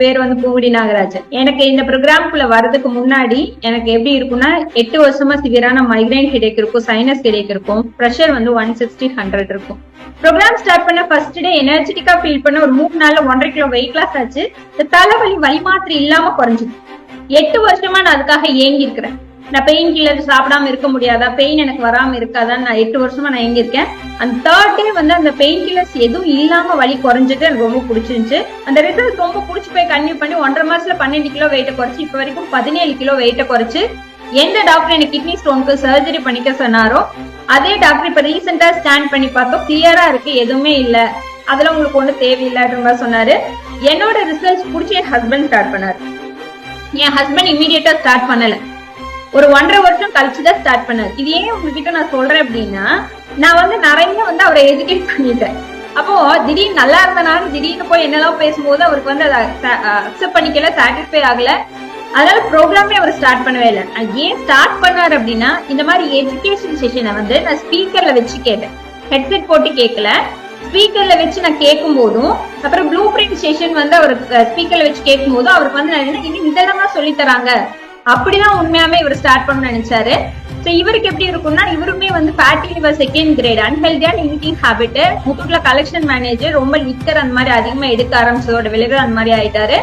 பேர் வந்து பூங்குடி நாகராஜன். எனக்கு இந்த ப்ரோக்ராம்குள்ள வர்றதுக்கு முன்னாடி எனக்கு எப்படி இருக்கும்னா எட்டு வருஷமா சிவியரான மைக்ரைன் ஹெடேக் இருக்கும் சைனஸ் ஹெடேக் இருக்கும் ப்ரெஷர் வந்து ஒன் சிக்ஸ்டி ஹண்ட்ரட் இருக்கும். ப்ரோக்ராம் ஸ்டார்ட் பண்ண ஃபர்ஸ்ட் டே எனர்ஜெட்டிக்கா ஃபீல் பண்ண ஒரு மூணு நாள்ல ஒன்றரை கிலோ வெயிட் லாஸ் ஆச்சு. தலைவலி வலி மாத்திரை இல்லாம குறைஞ்சிது. எட்டு வருஷமா நான் அதுக்காக ஏங்கி இருக்கிறேன். நான் பெயின் கில்லர் சாப்பிடாம இருக்க முடியாதா? பெயின் எனக்கு வராம இருக்காதான்னு நான் எட்டு வருஷமா நான் எங்க இருக்கேன். அந்த தேர்ட் டே வந்து அந்த பெயின் கில்லர்ஸ் எதுவும் இல்லாம வலி குறைஞ்சிட்டு எனக்கு ரொம்ப பிடிச்சிருந்துச்சு. அந்த ரிசல்ட் ரொம்ப பிடிச்சி போய் கன்யூ பண்ணி ஒன்றரை மாசத்துல பன்னெண்டு கிலோ வெயிட்டை குறைச்சு இப்ப வரைக்கும் பதினேழு கிலோ வெயிட்டை குறைச்சு எந்த டாக்டர் எனக்கு கிட்னி ஸ்டோனுக்கு சர்ஜரி பண்ணிக்க சொன்னாரோ அதே டாக்டர் இப்ப ரீசெண்டா ஸ்கேன் பண்ணி பார்த்தோம். கிளியரா இருக்கு எதுவுமே இல்ல. அதுல உங்களுக்கு ஒண்ணு தேவையில்லைன்ற மாதிரி சொன்னாரு. என்னோட ரிசல்ட்ஸ் பிடிச்சி என் ஹஸ்பண்ட் ஸ்டார்ட் பண்ணாரு. என் ஹஸ்பண்ட் இமீடியட்டா ஸ்டார்ட் பண்ணல. ஒரு ஒன்றரை வருஷம் கழிச்சு தான் ஸ்டார்ட் பண்ணாரு. இது ஏன் உங்ககிட்ட நான் சொல்றேன் அப்படின்னா நான் வந்து நிறைய வந்து அவரை எஜுகேட் பண்ணிட்டேன். அப்போ திடீர்னு நல்லா இருந்தனால திடீர்னு போய் என்னெல்லாம் பேசும்போது அவருக்கு வந்து அதை அக்செப்ட் பண்ணிக்கல சாட்டிஸ்ஃபை ஆகல. அதனால ப்ரோக்ராமே அவர் ஸ்டார்ட் பண்ணவே இல்லை. ஏன் ஸ்டார்ட் பண்ணார் அப்படின்னா இந்த மாதிரி எஜுகேஷன் செஷனை வந்து நான் ஸ்பீக்கர்ல வச்சு கேட்டேன். ஹெட்செட் போட்டு கேட்கல ஸ்பீக்கர்ல வச்சு நான் கேட்கும் போதும் அப்புறம் ப்ளூ பிரிண்ட் செஷன் வந்து அவர் ஸ்பீக்கர்ல வச்சு கேட்கும் போதும் அவருக்கு வந்து நான் என்ன இன்னும் இதெல்லாம் சொல்லி தராங்க? அப்படிதான் உண்மையாவே இவர் ஸ்டார்ட் பண்ண நினைச்சாரு. சோ இவருக்கு எப்படி இருக்கும்னா இவருமே வந்து ஃபேட்டி லிவர் செகண்ட் கிரேட் அன்ஹெல்தியான ஈட்டிங் ஹேபிட் முத்துக்குள்ள கலெக்ஷன் மேனேஜர் ரொம்ப லிக்கர் அந்த மாதிரி அதிகமா எடுக்க ஆரம்பிச்சதோட விளைவு அந்த மாதிரி ஆயிட்டாரு.